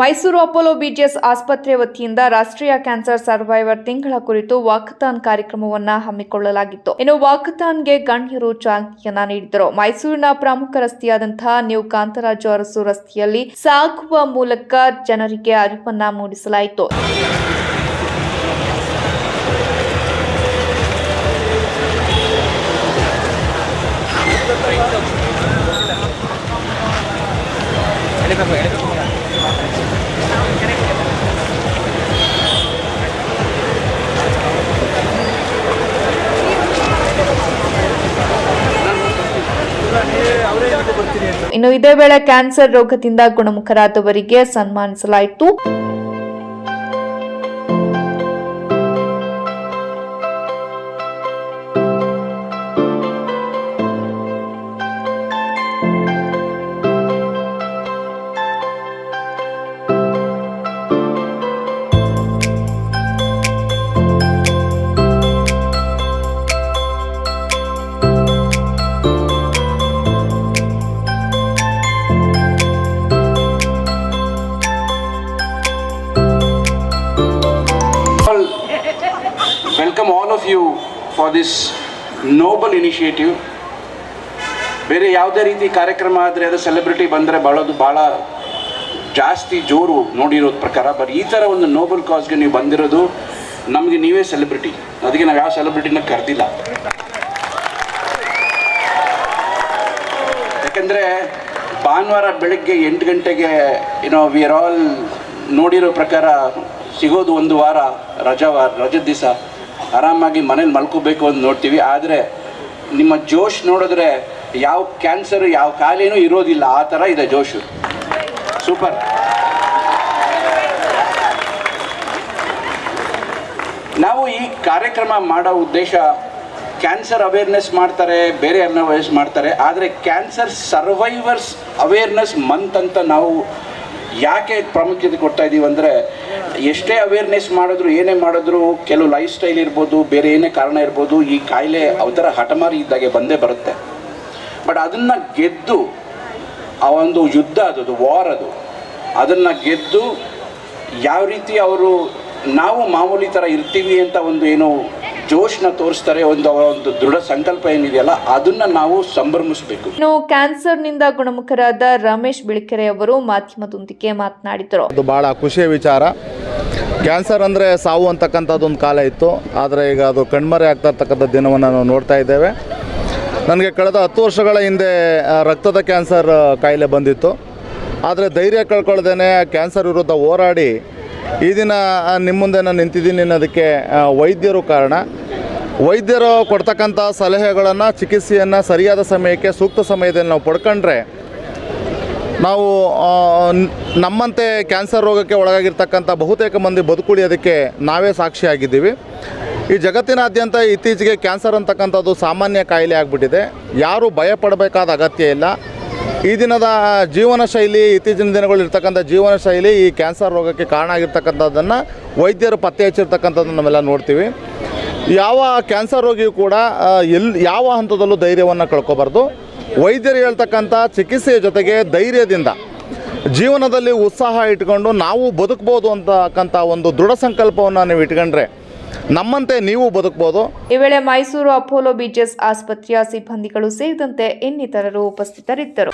Mysuru Apollo BGS ಆಸ್ಪತ್ರೆ ವತಿಯಿಂದ ರಾಷ್ಟ್ರೀಯ ಕ್ಯಾನ್ಸರ್ ಸರ್ವೈವರ್ ತಿಂಗಳ ಕುರಿತು ವಾಕಥಾನ್ ಕಾರ್ಯಕ್ರಮವನ್ನ ಹಮ್ಮಿಕೊಳ್ಳಲಾಗಿತ್ತು. ಇನ್ನು ವಾಕಥಾನ್ಗೆ ಗಣ್ಯರು ಚಾಲನೆಯನ್ನ ನೀಡಿದರು. ಮೈಸೂರಿನ ಪ್ರಮುಖ ರಸ್ತೆಯಾದಂತಹ ನ್ಯೂ ಕಾಂತರಾಜು ಅರಸು ರಸ್ತೆಯಲ್ಲಿ ಸಾಗುವ ಮೂಲಕ ಜನರಿಗೆ ಅರಿವನ್ನ ಮೂಡಿಸಲಾಯಿತು. ಇನ್ನು ಇದೇ ವೇಳೆ ಕ್ಯಾನ್ಸರ್ ರೋಗದಿಂದ ಗುಣಮುಖರಾದವರಿಗೆ ಸನ್ಮಾನಿಸಲಾಯಿತು. Welcome all of you for this noble initiative. ಬೇರೆ ಯಾವುದೇ ರೀತಿ ಕಾರ್ಯಕ್ರಮ ಆದರೆ ಅದು ಸೆಲೆಬ್ರಿಟಿ ಬಂದರೆ ಬಾಳೋದು ಭಾಳ ಜಾಸ್ತಿ ಜೋರು ನೋಡಿರೋದು ಪ್ರಕಾರ ಬಟ್ ಈ ಥರ ಒಂದು ನೋಬಲ್ ಕಾಸ್ಗೆ ನೀವು ಬಂದಿರೋದು ನಮಗೆ ನೀವೇ ಸೆಲೆಬ್ರಿಟಿ ಅದಕ್ಕೆ ನಾವು ಯಾವ ಸೆಲೆಬ್ರಿಟಿನ ಕರೆದಿಲ್ಲ. ಯಾಕಂದರೆ ಭಾನುವಾರ ಬೆಳಗ್ಗೆ ಎಂಟು ಗಂಟೆಗೆ ಏನೋ ವಿ ಆರ್ ಆಲ್ ನೋಡಿರೋ ಪ್ರಕಾರ ಸಿಗೋದು ಒಂದು ವಾರ ರಜಾ ವಾರ ರಜದ ದಿವಸ. ಆರಾಮಾಗಿ ಮನೇಲಿ ಮಲ್ಕೋಬೇಕು ಅಂತ ನೋಡ್ತೀವಿ. ಆದರೆ ನಿಮ್ಮ ಜೋಶ್ ನೋಡಿದ್ರೆ ಯಾವ ಕ್ಯಾನ್ಸರ್ ಯಾವ ಕಾಲೇನೂ ಇರೋದಿಲ್ಲ. ಆ ಥರ ಇದೆ ಜೋಶು. ಸೂಪರ್. ನಾವು ಈ ಕಾರ್ಯಕ್ರಮ ಮಾಡೋ ಉದ್ದೇಶ ಕ್ಯಾನ್ಸರ್ ಅವೇರ್ನೆಸ್ ಮಾಡ್ತಾರೆ, ಬೇರೆ ಅವೇರ್ನೆಸ್ ಮಾಡ್ತಾರೆ. ಆದರೆ ಕ್ಯಾನ್ಸರ್ ಸರ್ವೈವರ್ಸ್ ಅವೇರ್ನೆಸ್ ಮಂತ್ ಅಂತ ನಾವು ಯಾಕೆ ಪ್ರಾಮುಖ್ಯತೆ ಕೊಡ್ತಾ ಇದ್ದೀವಿ ಅಂದರೆ ಎಷ್ಟೇ ಅವೇರ್ನೆಸ್ ಮಾಡಿದ್ರು, ಏನೇ ಮಾಡಿದ್ರು, ಕೆಲವು ಲೈಫ್ ಸ್ಟೈಲ್ ಇರ್ಬೋದು, ಬೇರೆ ಏನೇ ಕಾರಣ ಇರ್ಬೋದು, ಈ ಕಾಯಿಲೆ ಅವತರ ಹಠಮಾರಿ ಇದ್ದಾಗೆ ಬಂದೇ ಬರುತ್ತೆ. ಬಟ್ ಅದನ್ನು ಗೆದ್ದು, ಆ ಒಂದು ಯುದ್ಧ ಅದು ವಾರ್ ಅದು, ಅದನ್ನು ಗೆದ್ದು, ಯಾವ ರೀತಿ ಅವರು ನಾವು ಮಾಮೂಲಿ ಥರ ಇರ್ತೀವಿ ಅಂತ ಒಂದು ಏನು ಜೋಶ್ನ ತೋರಿಸ್ತಾರೆ ಒಂದು ಅವರ ಒಂದು ದೃಢ ಸಂಕಲ್ಪ ಏನಿದೆಯಲ್ಲ ಅದನ್ನ ನಾವು ಸಂಭ್ರಮಿಸಬೇಕು. ಇನ್ನು ಕ್ಯಾನ್ಸರ್ನಿಂದ ಗುಣಮುಖರಾದ ರಮೇಶ್ ಬಿಳಿಕೆರೆ ಅವರು ಮಾಧ್ಯಮದೊಂದಿಗೆ ಮಾತನಾಡಿದರು. ಅದು ಬಹಳ ಖುಷಿಯ ವಿಚಾರ. ಕ್ಯಾನ್ಸರ್ ಅಂದರೆ ಸಾವು ಅಂತಕ್ಕಂಥದ್ದೊಂದು ಕಾಲ ಇತ್ತು. ಆದರೆ ಈಗ ಅದು ಕಣ್ಮರೆ ಆಗ್ತಾ ಇರ್ತಕ್ಕಂಥ ದಿನವನ್ನು ನಾವು ನೋಡ್ತಾ ಇದ್ದೇವೆ. ನನಗೆ ಕಳೆದ ಹತ್ತು ವರ್ಷಗಳ ಹಿಂದೆ ರಕ್ತದ ಕ್ಯಾನ್ಸರ್ ಕಾಯಿಲೆ ಬಂದಿತ್ತು. ಆದರೆ ಧೈರ್ಯ ಕಳ್ಕೊಳ್ದೇನೆ ಕ್ಯಾನ್ಸರ್ ವಿರುದ್ಧ ಹೋರಾಡಿ ಈ ದಿನ ನಿಮ್ಮ ಮುಂದೆ ನಾನು ನಿಂತಿದ್ದೀನಿ ಅನ್ನೋದಕ್ಕೆ ವೈದ್ಯರು ಕಾರಣ. ವೈದ್ಯರು ಕೊಡ್ತಕ್ಕಂಥ ಸಲಹೆಗಳನ್ನು, ಚಿಕಿತ್ಸೆಯನ್ನು ಸರಿಯಾದ ಸಮಯಕ್ಕೆ, ಸೂಕ್ತ ಸಮಯದಲ್ಲಿ ನಾವು ಪಡ್ಕೊಂಡ್ರೆ, ನಾವು ನಮ್ಮಂತೆ ಕ್ಯಾನ್ಸರ್ ರೋಗಕ್ಕೆ ಒಳಗಾಗಿರ್ತಕ್ಕಂಥ ಬಹುತೇಕ ಮಂದಿ ಬದುಕುಳಿಯೋದಕ್ಕೆ ನಾವೇ ಸಾಕ್ಷಿಯಾಗಿದ್ದೀವಿ. ಈ ಜಗತ್ತಿನಾದ್ಯಂತ ಇತ್ತೀಚೆಗೆ ಕ್ಯಾನ್ಸರ್ ಅಂತಕ್ಕಂಥದ್ದು ಸಾಮಾನ್ಯ ಕಾಯಿಲೆ ಆಗಿಬಿಟ್ಟಿದೆ. ಯಾರೂ ಭಯಪಡಬೇಕಾದ ಅಗತ್ಯ ಇಲ್ಲ. ಈ ದಿನದ ಜೀವನ ಶೈಲಿ, ಇತ್ತೀಚಿನ ದಿನಗಳು ಇರ್ತಕ್ಕಂಥ ಜೀವನ ಶೈಲಿ ಈ ಕ್ಯಾನ್ಸರ್ ರೋಗಕ್ಕೆ ಕಾರಣ ಆಗಿರ್ತಕ್ಕಂಥದ್ದನ್ನು ವೈದ್ಯರು ಪತ್ತೆ ಹಚ್ಚಿರ್ತಕ್ಕಂಥದ್ದನ್ನು ನಾವೆಲ್ಲ ನೋಡ್ತೀವಿ. ಯಾವ ಕ್ಯಾನ್ಸರ್ ರೋಗಿಯೂ ಕೂಡ ಎಲ್ಲಿ ಯಾವ ಹಂತದಲ್ಲೂ ಧೈರ್ಯವನ್ನು ಕಳ್ಕೊಬಾರ್ದು. ವೈದ್ಯರು ಹೇಳ್ತಕ್ಕಂಥ ಚಿಕಿತ್ಸೆಯ ಜೊತೆಗೆ ಧೈರ್ಯದಿಂದ ಜೀವನದಲ್ಲಿ ಉತ್ಸಾಹ ಇಟ್ಕೊಂಡು ನಾವು ಬದುಕ್ಬೋದು ಅಂತಕ್ಕಂಥ ಒಂದು ದೃಢ ಸಂಕಲ್ಪವನ್ನು ನೀವು ಇಟ್ಕೊಂಡ್ರೆ ನಮ್ಮಂತೆ ನೀವು ಬದುಕಬಹುದು ಈ ವೇಳೆ ಮೈಸೂರು ಅಪೋಲೋ ಬೀಚಸ್ ಆಸ್ಪತ್ರೆಯ ಸಿಬ್ಬಂದಿಗಳು ಸೇರಿದಂತೆ ಇನ್ನಿತರರು ಉಪಸ್ಥಿತರಿದ್ದರು.